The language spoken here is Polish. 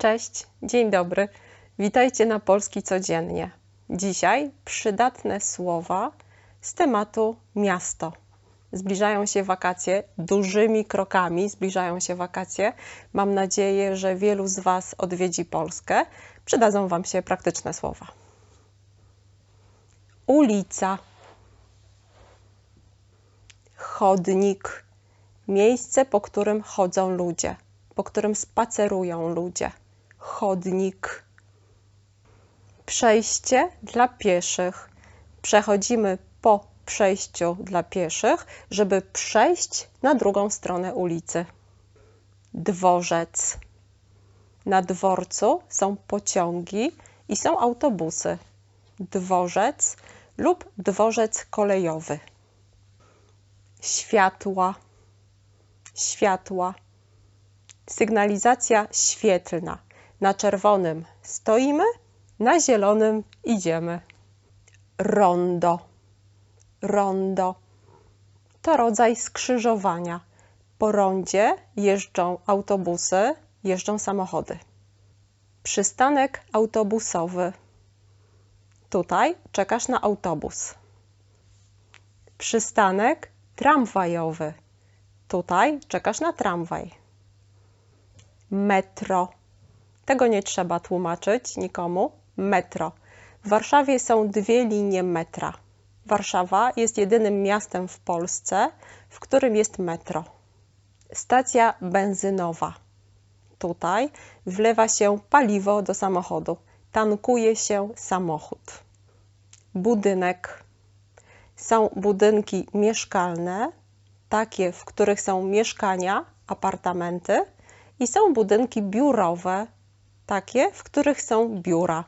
Cześć, dzień dobry. Witajcie na Polski Codziennie. Dzisiaj przydatne słowa z tematu miasto. Zbliżają się wakacje dużymi krokami, zbliżają się wakacje. Mam nadzieję, że wielu z Was odwiedzi Polskę. Przydadzą Wam się praktyczne słowa. Ulica, chodnik, miejsce, po którym chodzą ludzie, po którym spacerują ludzie. Chodnik. Przejście dla pieszych. Przechodzimy po przejściu dla pieszych, żeby przejść na drugą stronę ulicy. Dworzec. Na dworcu są pociągi i są autobusy. Dworzec lub dworzec kolejowy. Światła. Światła. Sygnalizacja świetlna. Na czerwonym stoimy, na zielonym idziemy. Rondo. Rondo to rodzaj skrzyżowania. Po rondzie jeżdżą autobusy, jeżdżą samochody. Przystanek autobusowy. Tutaj czekasz na autobus. Przystanek tramwajowy. Tutaj czekasz na tramwaj. Metro. Tego nie trzeba tłumaczyć nikomu. Metro. W Warszawie są dwie linie metra. Warszawa jest jedynym miastem w Polsce, w którym jest metro. Stacja benzynowa. Tutaj wlewa się paliwo do samochodu. Tankuje się samochód. Budynek. Są budynki mieszkalne, takie, w których są mieszkania, apartamenty, i są budynki biurowe, takie, w których są biura.